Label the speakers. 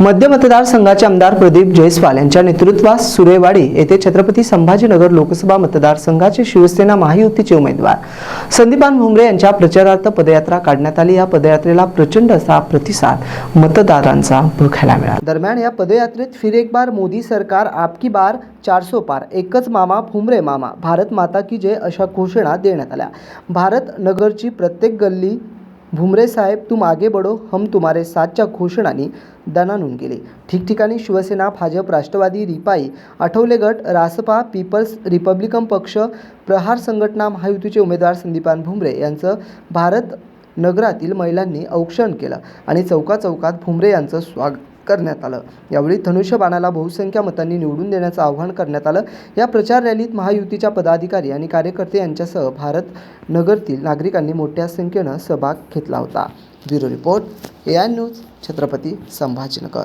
Speaker 1: मध्य मतदारसंघाचे आमदार प्रदीप जयस्वाल यांच्या नेतृत्वात सुरेवाडी येथे छत्रपती संभाजीनगर लोकसभा मतदारसंघाचे शिवसेना महायुतीचे उमेदवार संदीपान भुमरे यांच्या प्रचारार्थ पदयात्रा काढण्यात आली. या पदयात्रेला प्रचंड असा प्रतिसाद मतदारांचा बघायला मिळाला. दरम्यान या पदयात्रेत फिर एक बार मोदी सरकार आपकी बार चारसो पार एकच मामा भुमरे मामा भारत माता की जय अशा घोषणा देण्यात आल्या. भारत नगरची प्रत्येक गल्ली भुमरे साहेब तुम आगे बढो हम तुम्हारे साथच्या घोषणांनी दणानून गेले. ठिकठिकाणी शिवसेना भाजप राष्ट्रवादी रिपाई आठवले गट रासपा पीपल्स रिपब्लिकन पक्ष प्रहार संघटना महायुतीचे उमेदवार संदीपान भुमरे यांचं भारत नगरातील महिलांनी औक्षण केलं आणि चौका चौकात भुमरे यांचं स्वागत करण्यात आलं. यावेळी धनुष्यबाणाला बहुसंख्य मतांनी निवडून देण्याचं आवाहन करण्यात आलं. या प्रचार रॅलीत महायुतीच्या पदाधिकारी आणि कार्यकर्ते यांच्यासह भारत नगरतील नागरिकांनी मोठ्या संख्येनं सहभाग घेतला होता. Bureau report A I news Chhatrapati Sambhajinagar.